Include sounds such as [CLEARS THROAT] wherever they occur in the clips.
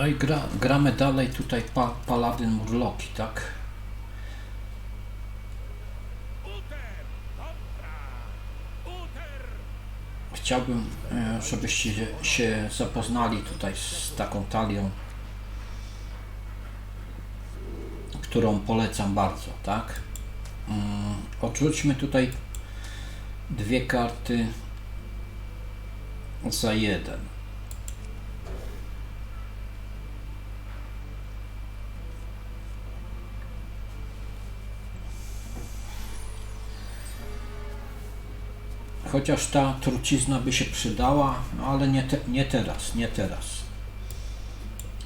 No i gra, gramy dalej tutaj pa, Paladyn Murloki, tak? Chciałbym, e, żebyście się- się zapoznali tutaj z taką talią, którą polecam bardzo, tak? Mm, Odrzućmy tutaj dwie karty za jeden. Chociaż ta trucizna by się przydała, no ale nie, te, nie teraz, nie teraz.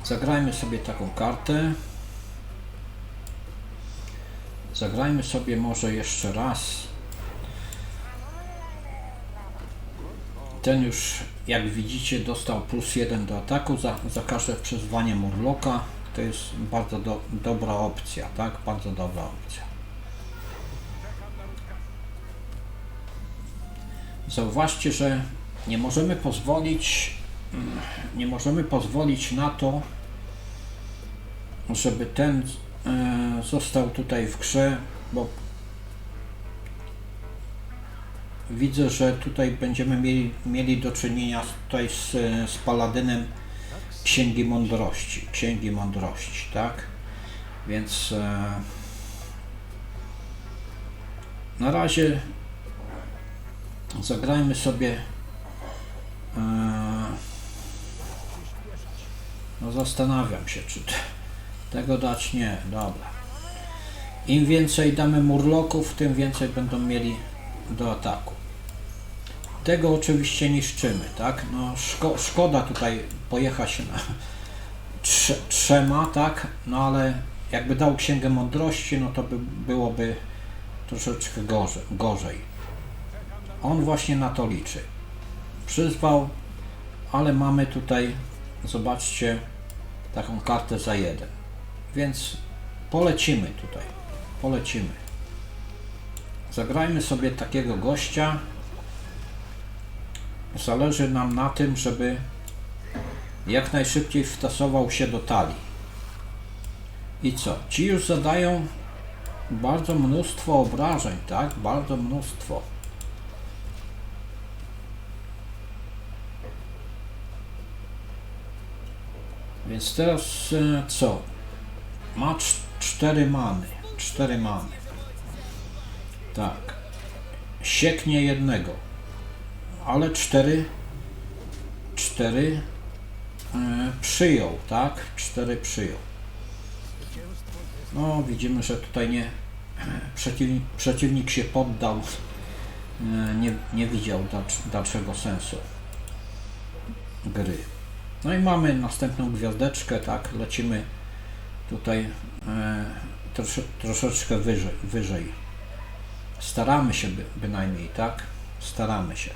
Zagrajmy sobie taką kartę. Zagrajmy sobie może jeszcze raz. Ten już, jak widzicie, dostał plus jeden do ataku za, za każde przyzwanie Murloka. To jest bardzo do, dobra opcja, tak? Bardzo dobra opcja. Zauważcie, że nie możemy pozwolić mm, nie możemy pozwolić na to, żeby ten e, został tutaj w grze, bo widzę, że tutaj będziemy mieli, mieli do czynienia tutaj z, z paladynem Księgi Mądrości. Księgi Mądrości, tak? Więc e, na razie zagrajmy sobie e, no zastanawiam się, czy tego dać? Nie, dobra. Im więcej damy murloków, tym więcej będą mieli do ataku. Tego oczywiście niszczymy, tak? No szko szkoda tutaj pojechać na [LAUGHS] trze trzema, tak? No ale jakby dał księgę mądrości, no to by byłoby troszeczkę gorzej. gorzej. On właśnie na to liczy. Przyzwał, ale mamy tutaj, zobaczcie, taką kartę za jeden. Więc polecimy tutaj. Polecimy. Zagrajmy sobie takiego gościa. Zależy nam na tym, żeby jak najszybciej wtasował się do talii. I co? Ci już zadają bardzo mnóstwo obrażeń, tak? Bardzo mnóstwo. Więc teraz e, co? Ma cz- cztery many. Cztery many. Tak. Sieknie jednego. Ale cztery. Cztery e, przyjął, tak? Cztery przyjął. No, widzimy, że tutaj nie. [CLEARS THROAT] Przeciwnik, przeciwnik się poddał. E, Nie, nie widział dalsz- dalszego sensu gry. No i mamy następną gwiazdeczkę, tak, lecimy tutaj e, trosze, troszeczkę wyżej, wyżej. Staramy się by, bynajmniej, tak? Staramy się.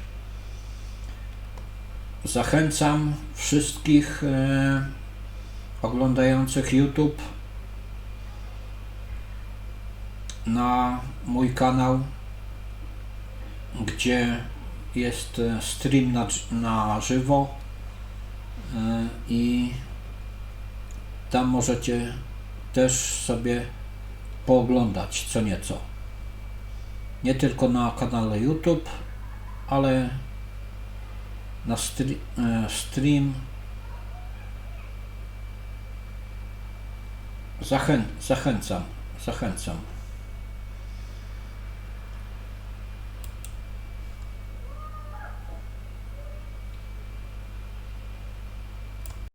Zachęcam wszystkich e, oglądających YouTube na mój kanał, gdzie jest e, stream na, na żywo i tam możecie też sobie pooglądać co nieco. Nie tylko na kanale YouTube, ale na e, stream. Zachę- zachęcam, zachęcam.